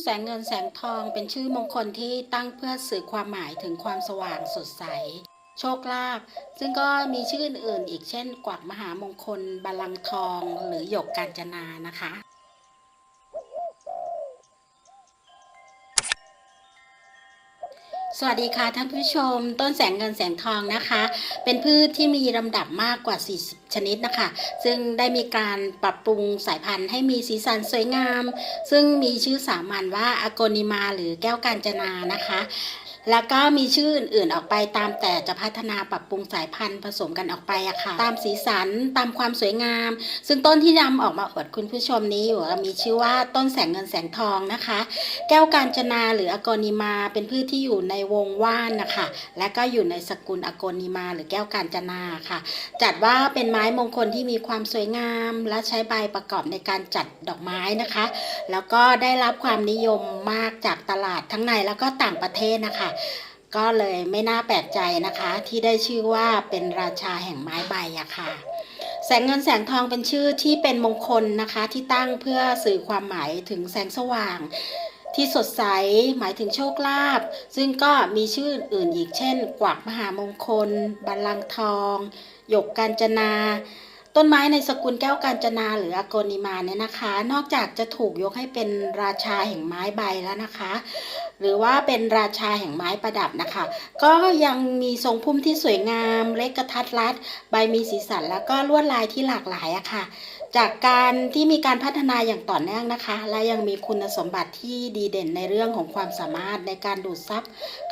แสงเงินแสงทองเป็นชื่อมงคลที่ตั้งเพื่อสื่อความหมายถึงความสว่างสดใส โชคลาภซึ่งก็มีชื่ออื่นๆอีกเช่น กวักมหามงคลบาลังทอง หรือหยกกาญจนานะคะ สวัสดีค่ะท่านผู้ชม ต้นแสงเงินแสงทองนะคะ เป็นพืชที่มีลำดับมากกว่า 40 ชนิดนะคะ ซึ่งได้มีการปรับปรุงสายพันธุ์ให้มีสีสันสวยงาม ซึ่งมีชื่อสามัญว่าอโกนิมาหรือแก้วกาญจนานะคะ แล้วก็มีชื่ออื่นๆออกไปตามแต่จะพัฒนาปรับปรุงสายพันธุ์ผสมกันออกไปอะค่ะ ตามสีสันตามความสวยงาม ซึ่งต้นที่นำออกมาอวดคุณผู้ชมนี้อยู่มีชื่อว่าต้นแสงเงินแสงทองนะคะ แก้วกาญจนาหรืออโกนิมา เป็นพืชที่อยู่ในวงว่านนะคะ และก็อยู่ในสกุลอโกนิมา หรือแก้วกาญจนาค่ะ จัดว่าเป็นไม้มงคลที่มีความสวยงาม และใช้ใบประกอบในการจัดดอกไม้นะคะ แล้วก็ได้รับความนิยมมากจากตลาดทั้งในแล้วก็ต่างประเทศนะคะก็เลยไม่น่าแปลกใจนะคะ ที่ได้ชื่อว่าเป็นราชาแห่งไม้ใบอะค่ะ แสงเงินแสงทองเป็นชื่อที่เป็นมงคลนะคะ ที่ตั้งเพื่อสื่อความหมายถึงแสงสว่าง ที่สดใสหมายถึงโชคลาภซึ่งก็มีชื่ออื่นอีกเช่น กวักมหามงคลบัลลังก์ทองหยกกาญจนาต้นไม้ในสกุลแก้วกาญจนาหรืออโกนิมาเนี่ยนะคะ นอกจากจะถูกยกให้เป็นราชาแห่งไม้ใบแล้วนะคะ หรือว่าเป็นราชาแห่งไม้ประดับนะคะ ก็ยังมีทรงพุ่มที่สวยงามเล็กกระทัดรัด ใบมีสีสันแล้วก็ลวดลายที่หลากหลายอะค่ะ จากการที่มีการพัฒนาอย่างต่อเนื่องนะคะ และยังมีคุณสมบัติที่ดีเด่นในเรื่องของความสามารถในการดูดซับ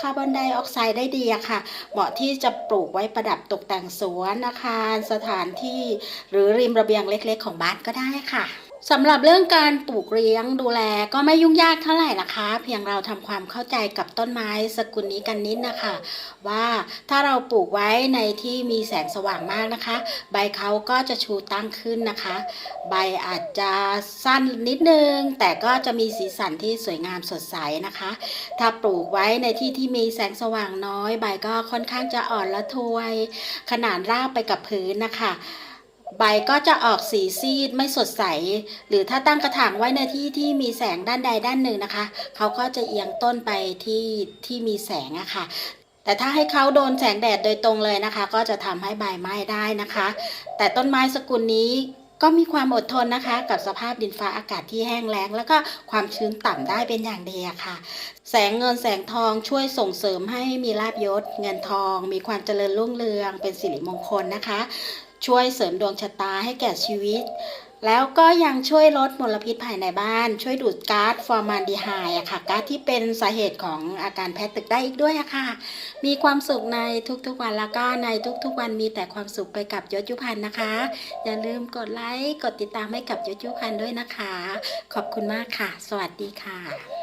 คาร์บอนไดออกไซด์ได้ดีอะค่ะ เหมาะที่จะปลูกไว้ประดับตกแต่งสวนอาคารสถานที่ หรือริมระเบียงเล็ก ๆ ของบ้านก็ได้ค่ะ สำหรับเรื่องการปลูกเลี้ยงดูแลก็ไม่ยุ่งยากเท่าไหร่นะคะ เพียงเราทำความเข้าใจกับต้นไม้สกุลนี้กันนิดนะคะ ว่าถ้าเราปลูกไว้ในที่มีแสงสว่างมากนะคะ ใบเขาก็จะชูตั้งขึ้นนะคะ ใบอาจจะสั้นนิดนึง แต่ก็จะมีสีสันที่สวยงามสดใสนะคะ ถ้าปลูกไว้ในที่ที่มีแสงสว่างน้อย ใบก็ค่อนข้างจะอ่อนละทวย ขนานราบไปกับพื้นนะคะ ใบก็จะออกสีซีดไม่สดใส หรือถ้าตั้งกระถางไว้ในที่ที่มีแสงด้านใดด้านหนึ่งนะคะ เขาก็จะเอียงต้นไปที่ที่มีแสงอะค่ะ แต่ถ้าให้เขาโดนแสงแดดโดยตรงเลยนะคะ ก็จะทำให้ใบไหม้ได้นะคะ แต่ต้นไม้สกุลนี้ก็มีความอดทนนะคะ กับสภาพดินฟ้าอากาศที่แห้งแล้ง แล้วก็ความชื้นต่ำได้เป็นอย่างดีอะค่ะ แสงเงินแสงทองช่วยส่งเสริมให้มีลาบยศ เงินทอง มีความเจริญรุ่งเรือง เป็นสิริมงคลนะคะ ช่วยเสริมดวงชะตาให้แก่ชีวิต แล้วก็ยังช่วยลดมลพิษภายในบ้าน ช่วยดูดก๊าซฟอร์มานดีไฮด์อะค่ะก๊าซที่เป็นสาเหตุของอาการแพ้ตึกได้อีกด้วยอะค่ะ มีความสุขในทุกๆวันแล้วก็ในทุกๆวันมีแต่ความสุขไปกับยศยุพันธ์นะคะ อย่าลืมกดไลค์กดติดตามให้กับยศยุพันธ์ด้วยนะคะ ขอบคุณมากค่ะ สวัสดีค่ะ